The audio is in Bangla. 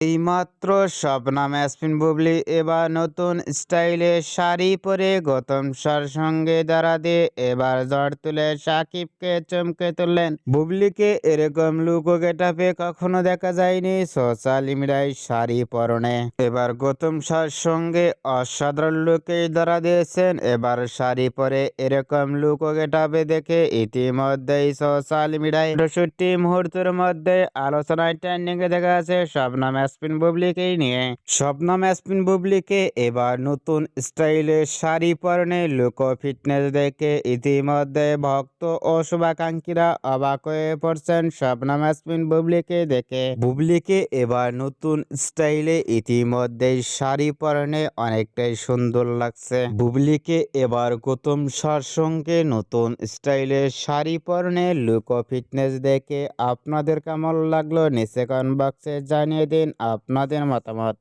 এইমাত্র শবনাম ইয়াসমিন বুবলি, এবার নতুন স্টাইলে শাড়ি পরে গৌতম সার সঙ্গে দাঁড়া দিয়ে এবার ঝড় তুলে সাকিবকে চমকে তুললেন। বুবলিকে এরকম লুক গেটাপে কখনো দেখা যায়নি সোশ্যাল মিডিয়ায় শাড়ি পরনে। এবার গৌতম সার সঙ্গে অসাধারণ লুকেই দাঁড়া দিয়েছেন। এবার শাড়ি পরে এরকম লুক গেটাপে দেখে ইতিমধ্যেই সোশ্যাল মিডিয়ায় চৌষট্টি মুহূর্তের মধ্যে আলোচনায় ট্রেন্ডিং এ দেখা আছে শবনাম ইয়াসমিন বুবলিকেই নিয়ে শবনাম ইয়াসমিন বুবলিকে এবার নতুন স্টাইলে শাড়ি পরনে লুক ফিটনেস দেখে ইতিমধ্যে ভক্ত ও শুভাকাঙ্ক্ষীরা অবাক হয়ে পড়ছেন শবনাম ইয়াসমিন বুবলিকে দেখে। বুবলিকে এবার নতুন স্টাইলে ইতিমধ্যে শাড়ি পরনে অনেকটাই সুন্দর লাগছে। বুবলিকে এবার গৌতম সার সঙ্গে নতুন স্টাইলে শাড়ি পরনে লুক ফিটনেস দেখে আপনাদের কেমন লাগল নিচে কমেন্ট বক্সে জানিয়ে দিন। আপনাদের মতামত